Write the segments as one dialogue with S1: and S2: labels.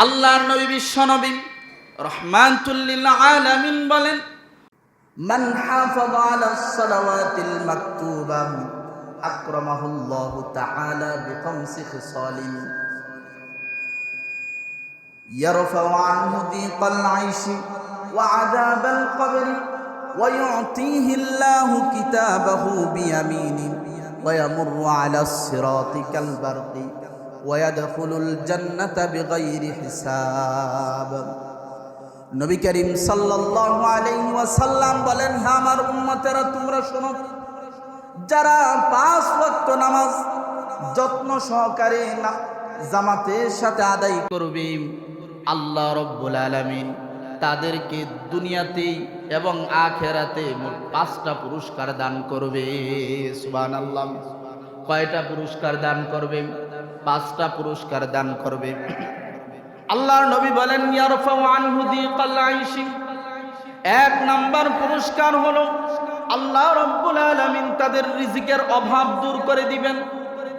S1: আল্লাহর নবী বিশ্ব নবী রহমাতুল্লিল আলামিন বলেন
S2: من حافظ على الصلوات المكتوبة أكرمه الله تعالى بخمس خصال يرفع عنه ضيق العيش وعذاب القبر ويعطيه الله كتابه بيمينه ويمر على الصراط كالبرق ওয়াদাফুল জান্নাতা বেগাইর হিসাব। নবী করিম সাল্লাল্লাহু আলাইহি ওয়াসাল্লাম বলেন হ্যাঁ আমার উম্মতেরা, তোমরা শোনো, যারা পাঁচ ওয়াক্ত নামাজ যত্ন সহকারে জামাতের সাথে আদায়
S1: করবে, আল্লাহ রব্বুল আলামিন তাদেরকে দুনিয়াতেই এবং আখেরাতে মোট পাঁচটা পুরস্কার দান করবে। সুবহানাল্লাহ। কয়টা পুরস্কার দান করবে? পাঁচটা পুরস্কার দান করবে। আল্লাহর নবী বলেন এক নাম্বার পুরস্কার হলো, আল্লাহ রব্বুল আলামিন তাদের রিজিকের অভাব দূর করে দিবেন।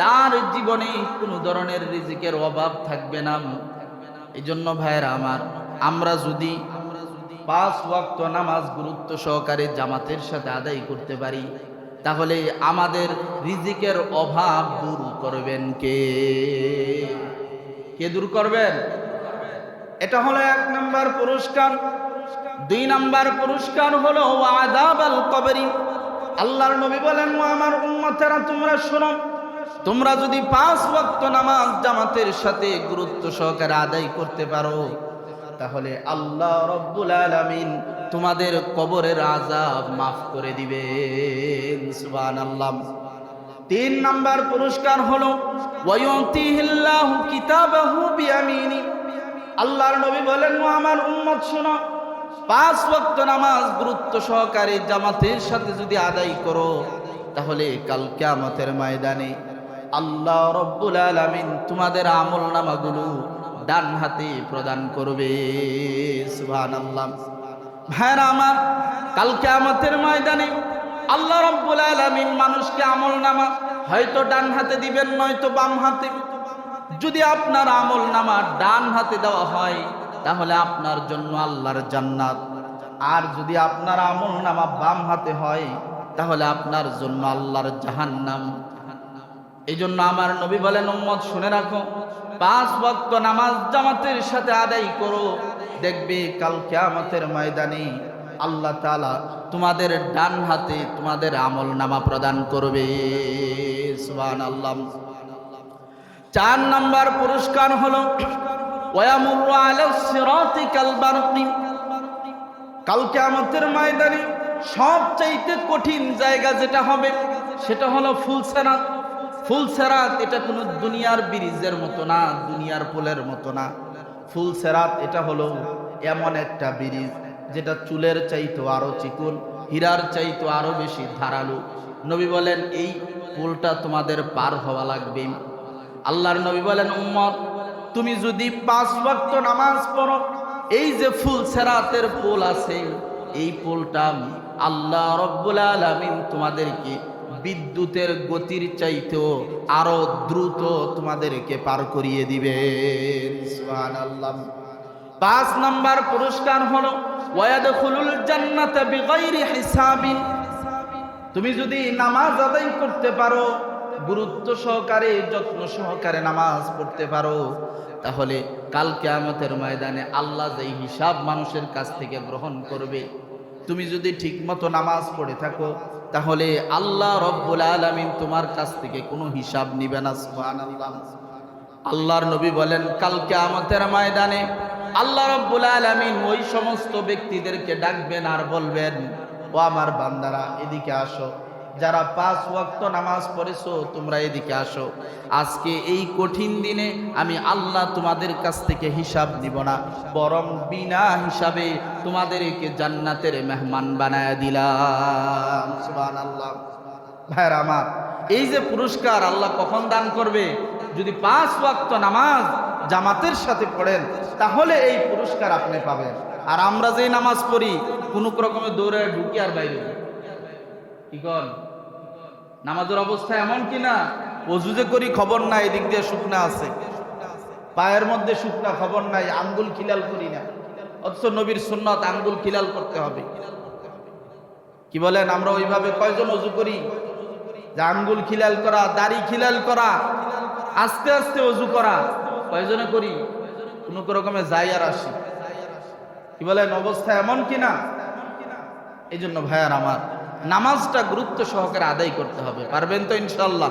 S1: তার জীবনে কোনো ধরনের রিজিকের অভাব থাকবে না। এই জন্য ভাইয়েরা আমার, আমরা যদি পাঁচ ওয়াক্ত নামাজ গুরুত্ব সহকারে জামাতের সাথে আদায় করতে পারি তাহলে আমাদের রিজিকের অভাব দূর করবেন কে? কে দূর করবেন? এটা হলো এক নম্বর পুরস্কার। দুই নাম্বার পুরস্কার হলো আদাব আল কবরি। আল্লাহর নবী বলেন আমার উম্মতেরা, তোমরা শোনো, তোমরা যদি পাঁচ ওয়াক্ত নামাজ জামাতের সাথে গুরুত্ব সহকারে আদায় করতে পারো তাহলে আল্লাহ রব্বুল আলামিন তোমাদের কবরের আজাব মাফ করে দিবেন। সুবহানাল্লাহ। তিন নাম্বার পুরস্কার হলো আল্লাহর নবী বলেন, ও আমার উম্মত, শোনো, পাঁচ ওয়াক্ত নামাজ গুরুত্ব সহকারে জামাতের সাথে যদি আদায় করো, তাহলে কাল কিয়ামতের ময়দানে আল্লাহ রব্বুল আলামিন তোমাদের আমল নামাগুলো ডান হাতে প্রদান করবে সুহান আল্লাহ ভাইরা আমার কালকে কিয়ামতের ময়দানে আল্লাহ রব্বুল আলামিন মানুষকে আমল নামা হয়তো ডান হাতে দিবেন, নয়তো বাম হাতে। যদি আপনার আমল নামা ডান হাতে দেওয়া হয়, তাহলে আপনার জন্য আল্লাহর জান্নাত। আর যদি আপনার আমল নামা বাম হাতে হয়, তাহলে আপনার জন্য আল্লাহর জাহান্নাম। এই জন্য আমার নবী বলেন, উম্মত, শুনে রাখো। পাঁচ ভক্ত নামাজ জামাতের সাথে আদায় করো। দেখবে কাল কেয়ামতের ময়দানে আল্লাহ তাআলা তোমাদের ডান হাতে তোমাদের আমল নামা প্রদান করবে। সুবহানাল্লাহ। চার নাম্বার পুরস্কার হলো, ওয়ামুরু আলা সিরাতি কাল বারকি। কাল কিয়ামতের ময়দানে সবচাইতে কঠিন জায়গা যেটা হবে, সেটা হলো ফুলসেরাত ফুলসেরাত এটা কোনো দুনিয়ার ব্রিজের মতো না, দুনিয়ার পোলের মতো না। ফুল সেরাত এটা হলো এমন একটা ব্রিজ যেটা চুলের চাইতো আরও চিকুন, হীরার চাইতো আরও বেশি ধারালো। নবী বলেন, এই পুলটা তোমাদের পার হওয়া লাগবে। আল্লাহর নবী বলেন, উম্মত, তুমি যদি পাঁচ ওয়াক্ত নামাজ পড়ো, এই যে ফুল সেরাতের পোল আছে, এই পোলটা আল্লাহ রব্বুল আলামিন তোমাদেরকে বিদ্যুতের গতির চাইতেও আরও দ্রুত তোমাদেরকে পার করিয়ে দিবে। পাঁচ নাম্বার পুরস্কার হলো তুমি যদি নামাজ আদায় করতে পারো, গুরুত্ব সহকারে, যত্ন সহকারে নামাজ পড়তে পারো, তাহলে কাল কেয়ামতের ময়দানে আল্লাহ যেই হিসাব মানুষের কাছ থেকে গ্রহণ করবে, তুমি যদি ঠিকমতো নামাজ পড়ে থাকো তাহলে আল্লাহ রব্বুল আলমিন তোমার কাছ থেকে কোনো হিসাব নিবে না, সুবহানাল্লাহ। আল্লাহর নবী বলেন কালকে আমাদের ময়দানে আল্লাহ রব্বুল আলমিন ওই সমস্ত ব্যক্তিদেরকে ডাকবেন আর বলবেন, ও আমার বান্দারা, এদিকে আসো। যারা পাঁচ ওয়াক্ত নামাজ পড়েছো, তোমরা এদিকে আসো। আজকে এই কঠিন দিনে আমি আল্লাহ তোমাদের কাছ থেকে হিসাব নিব না, বরং বিনা হিসাবে তোমাদেরকে জান্নাতের মেহমান বানায় দিলাম। ভাইরা আমার, এই যে পুরস্কার আল্লাহ কখন দান করবে? যদি পাঁচ ওয়াক্ত নামাজ জামাতের সাথে পড়েন, তাহলে এই পুরস্কার আপনি পাবেন। আর আমরা যে নামাজ পড়ি, কোনো রকমে দৌড়ে ঢুকি আর বাইরে কি কর নামাজের অবস্থা এমন কি না অজু যে করি খবর না এদিক দিয়ে শুকনা আছে। পায়ের মধ্যে শুকনা খবর নাই, আঙ্গুল খিলাল করি না। অথচ নবীর সুন্নত আঙ্গুল খিলাল করতে হবে। কি বলেন, আমরা ওইভাবে কয়জন অজু করি? যে আঙ্গুল খিলাল করা, দাড়ি খিলাল করা, আস্তে আস্তে অজু করা, কয়জনে করি? কোনো রকমে যাই আর আসি। কি বলেন, অবস্থা এমন কিনা? এই জন্য ভাইয়ার আমার নামাজটা গুরুত্ব সহকারে আদায় করতে হবে। পারবেন তো ইনশাল্লাহ